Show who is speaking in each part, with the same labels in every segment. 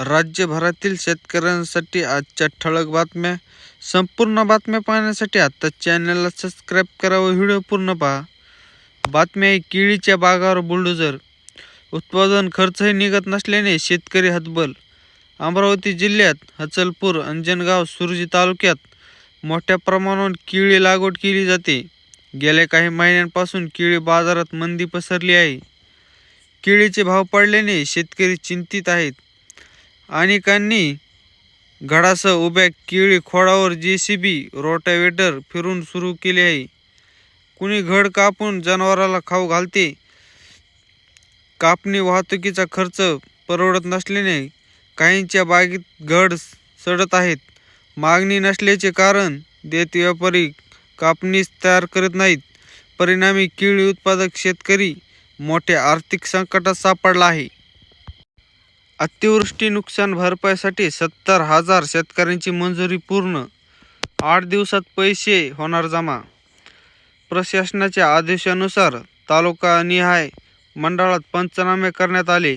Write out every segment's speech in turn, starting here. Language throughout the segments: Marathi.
Speaker 1: राज्यभरातील शेतकऱ्यांसाठी आजच्या ठळक बातम्या. संपूर्ण बातम्या पाहण्यासाठी आता चॅनलला सबस्क्राईब करा व व्हिडिओ पूर्ण पहा. बातम्या आहे केळीच्या बागावर बुलडोजर उत्पादन खर्चही निघत नसल्याने शेतकरी हतबल. अमरावती जिल्ह्यात हचलपूर अंजनगाव सुरजी तालुक्यात मोठ्या प्रमाणावर केळी लागवड केली जाते. गेल्या काही महिन्यांपासून केळी बाजारात मंदी पसरली आहे. केळीचे भाव पडल्याने शेतकरी चिंतित आहेत. अनेकांनी घडासह उभ्या केळी खोडावर जे सी बी रोटावेटर फिरून सुरू केले आहे. कुणी घड कापून जनावराला खाऊ घालते? कापणी वाहतुकीचा खर्च परवडत नसल्याने काहींच्या बागेत घड सडत आहेत. मागणी नसल्याचे कारण देत व्यापारी कापणीस तयार करत नाहीत. परिणामी केळी उत्पादक शेतकरी मोठ्या आर्थिक संकटात सापडला आहे. अतिवृष्टी नुकसान भरपाईसाठी सत्तर हजार शेतकऱ्यांची मंजुरी पूर्ण. आठ दिवसात पैसे होणार जमा. प्रशासनाच्या आदेशानुसार तालुकानिहाय मंडळात पंचनामे करण्यात आले.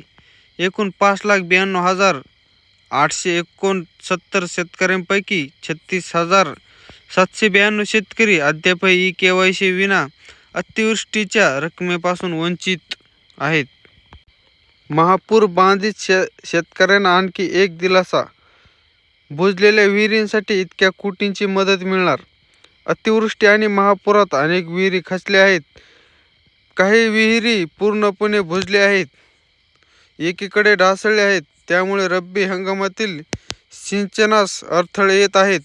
Speaker 1: एकूण पाच लाख ब्याण्णव हजार आठशे एकोणसत्तर शेतकऱ्यांपैकी छत्तीस हजार सातशे ब्याण्णव शेतकरी अद्यापही ई के वाय सी विना अतिवृष्टीच्या रकमेपासून वंचित आहेत. महापूर बाधित शे शेतकऱ्यांना आणखी एक दिलासा. बुजलेल्या विहिरींसाठी इतक्या कोटींची मदत मिळणार. अतिवृष्टी आणि महापुरात अनेक विहिरी खचल्या आहेत. काही विहिरी पूर्णपणे भुजल्या आहेत. एकीकडे ढासळले आहेत. त्यामुळे रब्बी हंगामातील सिंचनास अडथळे येत आहेत.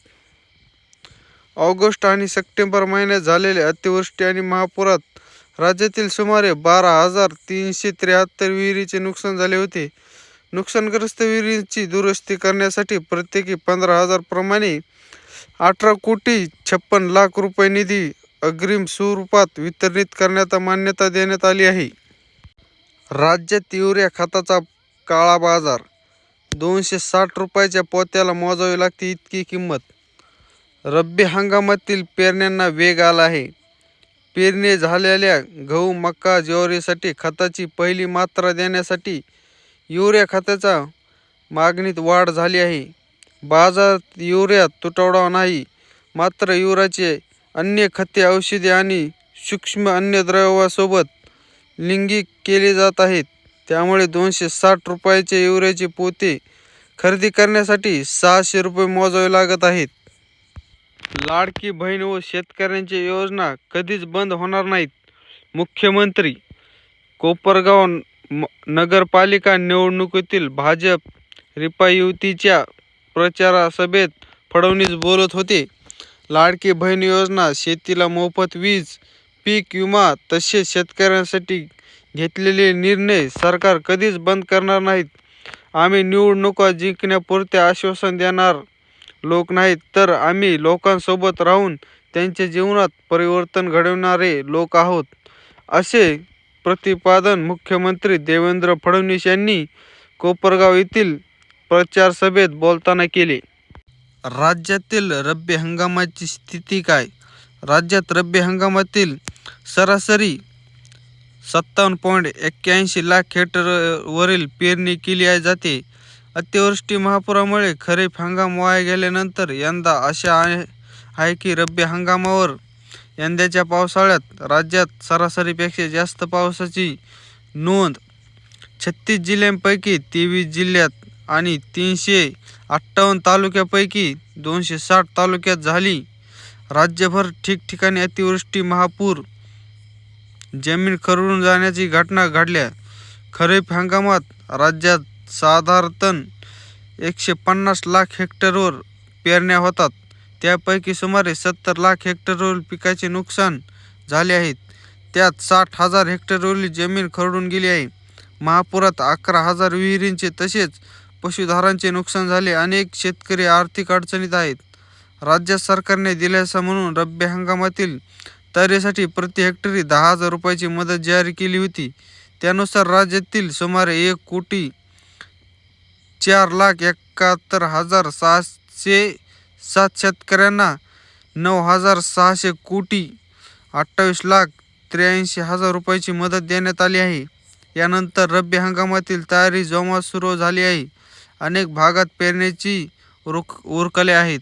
Speaker 1: ऑगस्ट आणि सप्टेंबर महिन्यात झालेल्या अतिवृष्टी आणि महापुरात राज्यातील सुमारे बारा हजार तीनशे त्र्याहत्तर विहिरीचे नुकसान झाले होते. नुकसानग्रस्त विहिरींची दुरुस्ती करण्यासाठी प्रत्येकी पंधरा हजार प्रमाणे अठरा कोटी छप्पन लाख रुपये निधी अग्रिम स्वरूपात वितरित करण्याचा मान्यता देण्यात आली आहे. राज्यात युरिया खताचा काळा बाजार. दोनशे साठ रुपयाच्या पोत्याला मोजावी लागते इतकी किंमत. रब्बी हंगामातील पेरण्यांना वेग आला आहे. पेरणी झालेल्या गहू मका ज्वारीसाठी खताची पहिली मात्रा देण्यासाठी युरिया खताच्या मागणीत वाढ झाली आहे. बाजारात युरिया तुटवडा नाही मात्र युरियाचे अन्य खते औषधे आणि सूक्ष्म अन्नद्रव्यासोबत लिंगिक केले जात आहेत. त्यामुळे दोनशे साठ रुपयाचे युरियाचे पोते खरेदी करण्यासाठी सहाशे रुपये मोजावे लागत आहेत. लाडकी बहीण व शेतकऱ्यांच्या योजना कधीच बंद होणार नाहीत. मुख्यमंत्री कोपरगाव म- नगरपालिका निवडणुकीतील भाजप रिपा युतीच्या प्रचार सभेत फडणवीस बोलत होते. लाडकी बहीण योजना शेतीला मोफत वीज पीक विमा तसेच शेतकऱ्यांसाठी घेतलेले निर्णय सरकार कधीच बंद करणार नाहीत. आम्ही निवडणुका जिंकण्यापुरते आश्वासन देणार लोक नाहीत तर आम्ही लोकांसोबत राहून त्यांच्या जीवनात परिवर्तन घडवणारे लोक आहोत. असे प्रतिपादन मुख्यमंत्री देवेंद्र फडणवीस यांनी कोपरगाव येथील प्रचार सभेत बोलताना केले. राज्यातील रब्बी हंगामाची स्थिती काय? राज्यात रब्बी हंगामातील सरासरी सत्तावन्न पॉईंट एक्क्याऐंशी लाख हेक्टरवरील पेरणी केली जाते. अतिवृष्टी महापुरामुळे खरीप हंगाम वाया गेल्यानंतर यंदा आशा आहे आहे की रब्बी हंगामावर यंदाच्या पावसाळ्यात राज्यात सरासरीपेक्षा जास्त पावसाची नोंद छत्तीस जिल्ह्यांपैकी तेवीस जिल्ह्यात आणि तीनशे अठ्ठावन्न तालुक्यापैकी दोनशे साठ तालुक्यात झाली. राज्यभर ठिकठिकाणी अतिवृष्टी महापूर जमीन खरडून जाण्याची घटना घडल्या. खरीप हंगामात राज्यात साधारणतः एकशे पन्नास लाख हेक्टरवर पेरण्या होतात. त्यापैकी सुमारे सत्तर लाख हेक्टरवरील पिकाचे नुकसान झाले आहेत. त्यात साठ हजार हेक्टरवरील जमीन खरडून गेली आहे. महापुरात अकरा हजार विहिरींचे तसेच पशुधारांचे नुकसान झाले. अनेक शेतकरी आर्थिक अडचणीत आहेत. राज्य सरकारने दिलासा म्हणून रब्बी हंगामातील तयारीसाठी प्रति हेक्टरी दहा हजार रुपयाची मदत जारी केली होती. त्यानुसार राज्यातील सुमारे एक कोटी चार लाख एकाहत्तर हजार सहाशे सात शेतकऱ्यांना नऊ हजार सहाशे कोटी अठ्ठावीस लाख त्र्याऐंशी हजार रुपयाची मदत देण्यात आली आहे. यानंतर रब्बी हंगामातील तयारी जोमात सुरू झाली आहे. अनेक भागात पेरण्याची उरक उरकले आहेत.